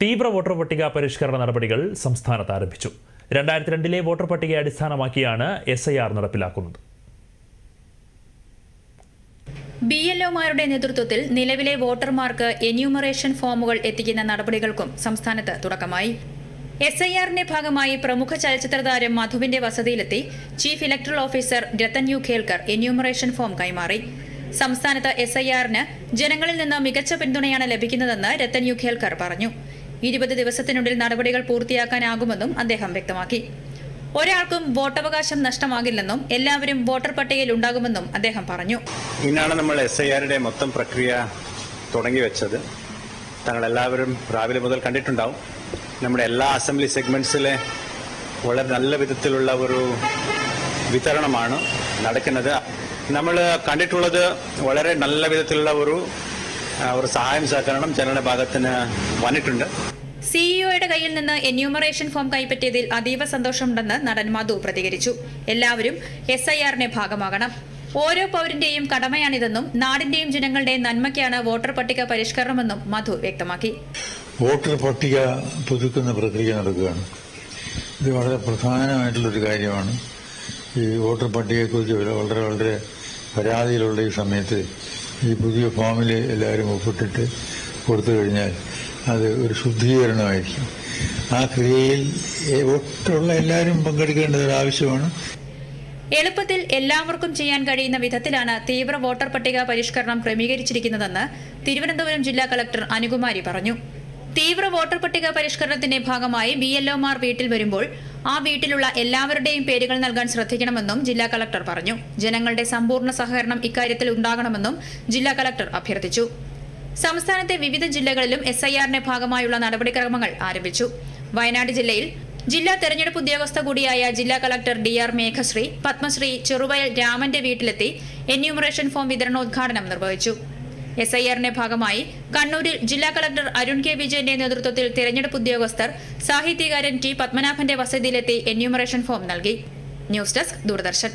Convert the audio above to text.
തീവ്ര വോട്ടർ പട്ടിക പരിഷ്കരണ നടപടികൾ സംസ്ഥാനത്ത് ആരംഭിച്ചു. രണ്ടായിരത്തി രണ്ടിലെ വോട്ടർ പട്ടികയെ അടിസ്ഥാനമാക്കിയാണ് എസ് ഐ ആർ നടപ്പിലാക്കുന്നത്. ബി എൽ ഒമാരുടെ നേതൃത്വത്തിൽ നിലവിലെ വോട്ടർമാർക്ക് എന്യൂമറേഷൻ ഫോമുകൾ എത്തിക്കുന്ന നടപടികൾക്കും സംസ്ഥാനത്ത് തുടക്കമായി. എസ് ഐ ആറിന്റെ ഭാഗമായി പ്രമുഖ ചലച്ചിത്ര താരം മധുവിന്റെ വസതിയിലെത്തി chief electoral officer Rathan U Khelkar enumeration form കൈമാറി. സംസ്ഥാനത്ത് എസ് ഐ ആറിന് ജനങ്ങളിൽ നിന്ന് മികച്ച പിന്തുണയാണ് ലഭിക്കുന്നതെന്ന് രത്തൻ യു ഖേൽക്കർ പറഞ്ഞു. ഇരുപത് ദിവസത്തിനുള്ളിൽ നടപടികൾ പൂർത്തിയാക്കാനാകുമെന്നും അദ്ദേഹം വ്യക്തമാക്കി. ഒരാൾക്കും വോട്ടവകാശം നഷ്ടമാകില്ലെന്നും എല്ലാവരും വോട്ടർ പട്ടികയിൽ ഉണ്ടാകുമെന്നും അദ്ദേഹം പറഞ്ഞു. ഇന്നാണ് നമ്മൾ എസ് ഐ ആറിന്റെ മൊത്തം പ്രക്രിയ തുടങ്ങി വെച്ചത്. താങ്കൾ എല്ലാവരും രാവിലെ മുതൽ കണ്ടിട്ടുണ്ടാവും. നമ്മുടെ എല്ലാ അസംബ്ലി സെഗ്മെന്റ്സിലെ വളരെ നല്ല വിധത്തിലുള്ള ഒരു വിതരണമാണ് നടക്കുന്നത്. നമ്മൾ കണ്ടിട്ടുള്ളത് വളരെ നല്ല വിധത്തിലുള്ള ഒരു ഒരു സഹായം സഹകരണം ജനങ്ങളുടെ ഭാഗത്തിന് വന്നിട്ടുണ്ട്. സിഇഒയുടെ കയ്യിൽ നിന്ന് എന്യൂമറേഷൻ ഫോം കൈപ്പറ്റിയതിൽ അതീവ സന്തോഷമുണ്ടെന്ന് നടൻ മധു പ്രതികരിച്ചു. എല്ലാവരും എസ് ഐ ആറിന്റെ ഭാഗമാകണം. ഓരോ പൗരന്റെയും കടമയാണിതെന്നും നാടിന്റെയും ജനങ്ങളുടെയും നന്മയ്ക്കാണ് വോട്ടർ പട്ടിക പരിഷ്കരണമെന്നും മധു വ്യക്തമാക്കി. വോട്ടർ പട്ടിക പുതുക്കുന്ന പ്രക്രിയ നടക്കുകയാണ്. ഇത് വളരെ പ്രധാനമായിട്ടുള്ളൊരു കാര്യമാണ്. ഈ വോട്ടർ പട്ടികയെക്കുറിച്ച് വളരെ വളരെ പരാതിയിലുള്ള ഈ സമയത്ത് ഈ പുതിയ ഫോമിൽ എല്ലാവരും ഒപ്പിട്ടിട്ട് കൊടുത്തു കഴിഞ്ഞാൽ അത് ഒരു ശുദ്ധീകരണമായിരിക്കും. ആ ക്രിയയിൽ ഒട്ടുള്ള എല്ലാവരും പങ്കെടുക്കേണ്ടത് ഒരു ആവശ്യമാണ്. എളുപ്പത്തിൽ എല്ലാവർക്കും ചെയ്യാൻ കഴിയുന്ന വിധത്തിലാണ് തീവ്ര വോട്ടർ പട്ടിക പരിഷ്കരണം ക്രമീകരിച്ചിരിക്കുന്നതെന്ന് തിരുവനന്തപുരം ജില്ലാ കളക്ടർ അനുകുമാരി പറഞ്ഞു. തീവ്ര വോട്ടർ പട്ടിക പരിഷ്കരണത്തിന്റെ ഭാഗമായി ബി എൽഒമാർ വീട്ടിൽ വരുമ്പോൾ ആ വീട്ടിലുള്ള എല്ലാവരുടെയും പേരുകൾ നൽകാൻ ശ്രദ്ധിക്കണമെന്നും ജില്ലാ കളക്ടർ പറഞ്ഞു. ജനങ്ങളുടെ സമ്പൂർണ സഹകരണം ഇക്കാര്യത്തിൽ ഉണ്ടാകണമെന്നും ജില്ലാ കളക്ടർ അഭ്യർത്ഥിച്ചു. സംസ്ഥാനത്തെ വിവിധ ജില്ലകളിലും എസ് ഐ ആറിന്റെ ഭാഗമായുള്ള നടപടിക്രമങ്ങൾ ആരംഭിച്ചു. വയനാട് ജില്ലയിൽ ജില്ലാ തെരഞ്ഞെടുപ്പ് ഉദ്യോഗസ്ഥ കൂടിയായ ജില്ലാ collector D R Meghashree Padmashree Cheruvayal രാമന്റെ വീട്ടിലെത്തി എന്യൂമറേഷൻ ഫോം വിതരണോദ്ഘാടനം നിർവഹിച്ചു. എസ് ഐ ആറിന്റെ ഭാഗമായി കണ്ണൂരിൽ ജില്ലാ കളക്ടർ അരുൺ കെ വിജയന്റെ നേതൃത്വത്തിൽ തെരഞ്ഞെടുപ്പ് ഉദ്യോഗസ്ഥർ സാഹിത്യകാരൻ ടി പത്മനാഭന്റെ വസതിയിലെത്തി എന്യൂമറേഷൻ ഫോം നൽകി. News desk Doordarshan.